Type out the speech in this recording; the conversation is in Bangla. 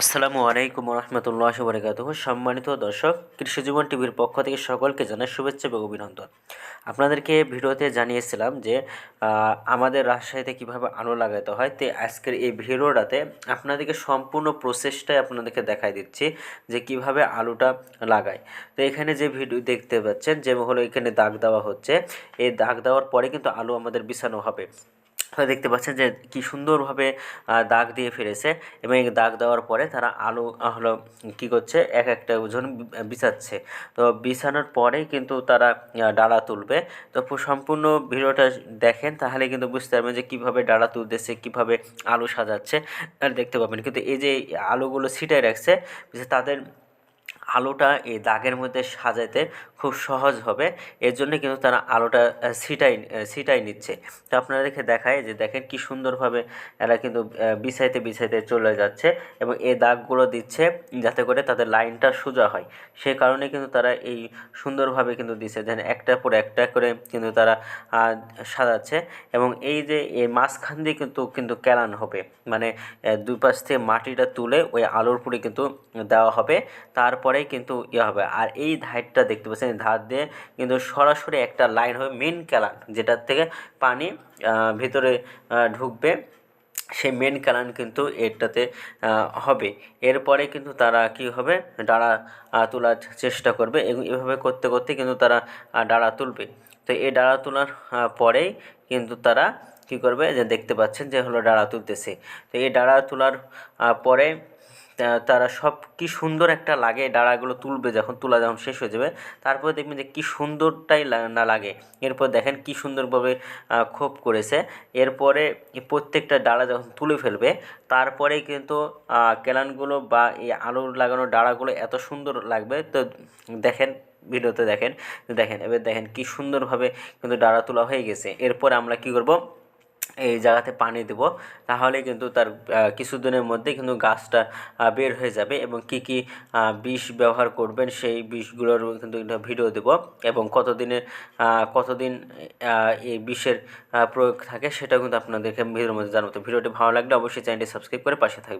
আসসালামু আলাইকুম রহমতুল্লাহ বরকাত সম্মানিত দর্শক, কৃষি জীবন টিভির পক্ষ থেকে সকলকে জানাই শুভেচ্ছা এবং অভিনন্দন। আপনাদেরকে ভিডিওতে জানিয়েছিলাম যে আমাদের রাজশাহীতে কীভাবে আলো লাগাতে হয়, তো আজকের এই ভিডিওটাতে আপনাদেরকে সম্পূর্ণ প্রসেসটাই আপনাদেরকে দেখাই দিচ্ছি যে কীভাবে আলুটা লাগায় তো এখানে যে ভিডিও দেখতে পাচ্ছেন, যে হলো এখানে দাগ দেওয়া হচ্ছে। এই দাগ দেওয়ার পরে কিন্তু আলু আমাদের বিছানো হবে। দেখতে পাচ্ছেন যে কি সুন্দরভাবে দাগ দিয়ে ফেলেছে এবং এই দাগ দেওয়ার পরে তারা আলু হলো কি করছে, এক একটা ওজন বিছাচ্ছে। তো বিছানোর পরেই কিন্তু তারা ডালা তুলবে। তো সম্পূর্ণ ভিডিওটা দেখেন, তাহলে কিন্তু বুঝতে পারবেন যে কীভাবে ডালা তুলতেছে, কীভাবে আলু সাজাচ্ছে। দেখতে পাবেন কিন্তু এই যে আলুগুলো ছিটায় রাখছে তাদের আলুটা এই দাগের মধ্যে সাজাতে খুব সহজ হবে। এর জন্য কিন্তু তারা আলোটা ছিটাই ছিটাই নিচ্ছে। তো আপনারা দেখে দেখায় যে দেখেন কি সুন্দরভাবে এরা কিন্তু বিছাইতে বিছাইতে চলে যাচ্ছে এবং এই দাগগুলো দিচ্ছে যাতে করে তাদের লাইনটা সোজা হয়। সে কারণে কিন্তু তারা এই সুন্দরভাবে কিন্তু দিচ্ছে। যেন একটার পর একটা করে কিন্তু তারা সাজাচ্ছে এবং এই যে এই মাঝখান দিয়ে কিন্তু কিন্তু কেলান হবে। মানে আহ, দুই পাশ থেকে মাটিটা তুলে ওই আলোর পুরে কিন্তু দেওয়া হবে। তারপরেই কিন্তু ইয়ে হবে। আর এই ধারটা দেখতে পাচ্ছেন ধার দিয়ে কিন্তু সরাসরি একটা লাইন হবে মেন কেলান যেটার থেকে পানি ভিতরে ঢুকবে। সেই মেন কালান কিন্তু এটাতে হবে। এরপরে কিন্তু তারা কি হবে? ডাড়া তোলার চেষ্টা করবে এবং এভাবে করতে করতে কিন্তু তারা ডাড়া তুলবে। তো এই ডাড়া তোলার পরেই কিন্তু তারা কি করবে? যে দেখতে পাচ্ছেন যে হলো ডাড়া তুলতেছে। তো এই ডাড়া তোলার পরে তারা সব কি সুন্দর একটা লাগে ডাড়াগুলো তুলবে যখন তোলা যখন শেষ হয়ে যাবে। তারপরে দেখবেন যে কি সুন্দরটাই না লাগে। এরপর দেখেন কি সুন্দরভাবে খোপ করেছে। এরপরে প্রত্যেকটা ডাড়া যখন তুলে ফেলবে, তারপরেই কিন্তু কেলানগুলো বা এই আলু লাগানো ডাড়াগুলো এত সুন্দর লাগবে। তো দেখেন, ভিডিওতে দেখেন দেখেন, এবার দেখেন কি সুন্দরভাবে কিন্তু ডাড়া তোলা হয়ে গেছে। এরপর আমরা কি করব? এই জায়গাতে পানি দেব। তাহলে কিন্তু তার কিছু কিছুদিনের মধ্যে কিন্তু গাছটা বের হয়ে যাবে এবং কি কি বিষ ব্যবহার করবেন সেই বিষগুলোর কিন্তু ভিডিও দেব এবং কতদিনে কতদিন দিন এই বিষের প্রয়োগ থাকে সেটা কিন্তু আপনাদেরকে ভিডিওর মধ্যে জানাব। ভিডিওটি ভালো লাগলে অবশ্যই চ্যানেলটি সাবস্ক্রাইব করে পাশে থাকবেন।